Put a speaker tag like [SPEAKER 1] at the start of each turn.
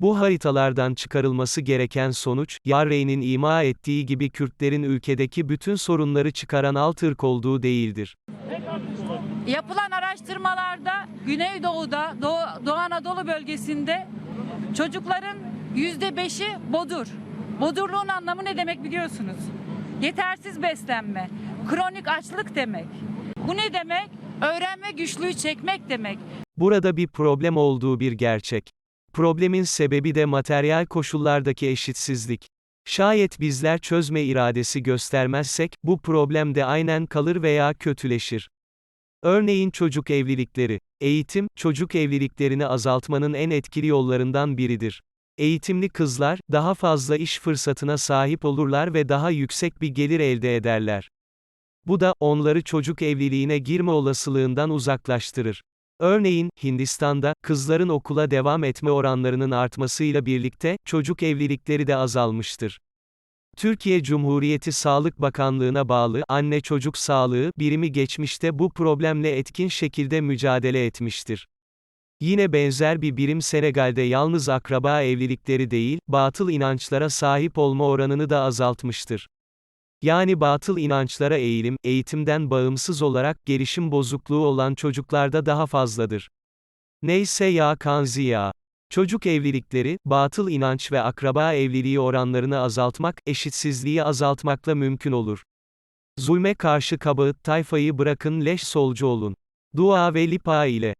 [SPEAKER 1] Bu haritalardan çıkarılması gereken sonuç, Yarrey'nin ima ettiği gibi Kürtlerin ülkedeki bütün sorunları çıkaran alt ırk olduğu değildir.
[SPEAKER 2] Yapılan araştırmalarda Güneydoğu'da, Doğu, Doğu Anadolu bölgesinde çocukların yüzde beşi bodur. Bodurluğun anlamı ne demek biliyorsunuz? Yetersiz beslenme, kronik açlık demek. Bu ne demek? Öğrenme güçlüğü çekmek demek.
[SPEAKER 1] Burada bir problem olduğu bir gerçek. Problemin sebebi de materyal koşullardaki eşitsizlik. Şayet bizler çözme iradesi göstermezsek, bu problem de aynen kalır veya kötüleşir. Örneğin çocuk evlilikleri. Eğitim, çocuk evliliklerini azaltmanın en etkili yollarından biridir. Eğitimli kızlar, daha fazla iş fırsatına sahip olurlar ve daha yüksek bir gelir elde ederler. Bu da, onları çocuk evliliğine girme olasılığından uzaklaştırır. Örneğin, Hindistan'da, kızların okula devam etme oranlarının artmasıyla birlikte, çocuk evlilikleri de azalmıştır. Türkiye Cumhuriyeti Sağlık Bakanlığı'na bağlı Anne Çocuk Sağlığı birimi geçmişte bu problemle etkin şekilde mücadele etmiştir. Yine benzer bir birim Senegal'de yalnız akraba evlilikleri değil, batıl inançlara sahip olma oranını da azaltmıştır. Yani batıl inançlara eğilim, eğitimden bağımsız olarak gelişim bozukluğu olan çocuklarda daha fazladır. Neyse ya kanzi ya. Çocuk evlilikleri, batıl inanç ve akraba evliliği oranlarını azaltmak, eşitsizliği azaltmakla mümkün olur. Zulme karşı kabağıt tayfayı bırakın leş solcu olun. Dua ve lipa ile.